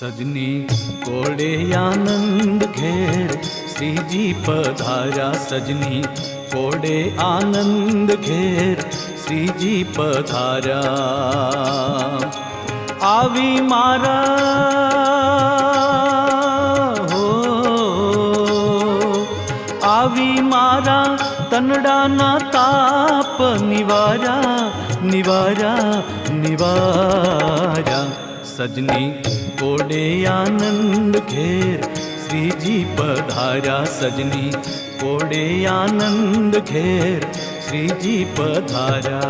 सजनी कोड़े आनंद घेर श्री जी पधारा सजनी कोड़े आनंद घेर श्री जी पधारा। आवी मारा, हो। आवी मारा, तनडा ना ताप निवारा निवारा निवारा। सजनी कोड़े आनंद घेर। श्री जी पधारा सजनी कोड़े आनंद घेर। श्री जी पधारा।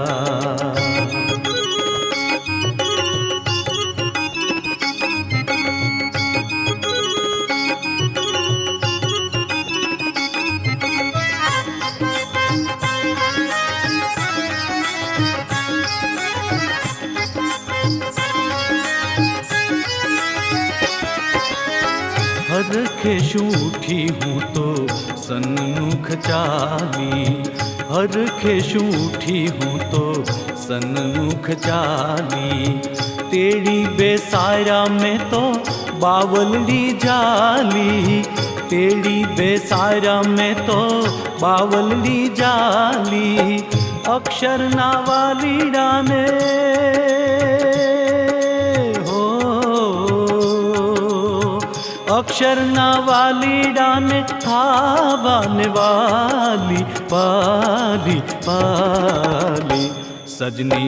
हर शूठी हूँ तो सनमुख चाली हर शूठी हूँ तो सनमुख चाली तेरी बेसारा में तो बावल ली जाली तेरी बेसारा में तो बावल ली जाली अक्षर नावाली डाने अक्षर ना वाली डाने हावान वाली पाली पाली। सजनी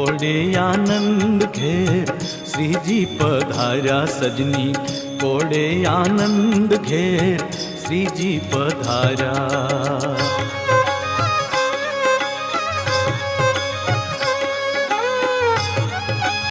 ओढ़े आनंद घेर। श्री जी पधारा सजनी ओढ़े आनंद घेर। श्री जी पधारा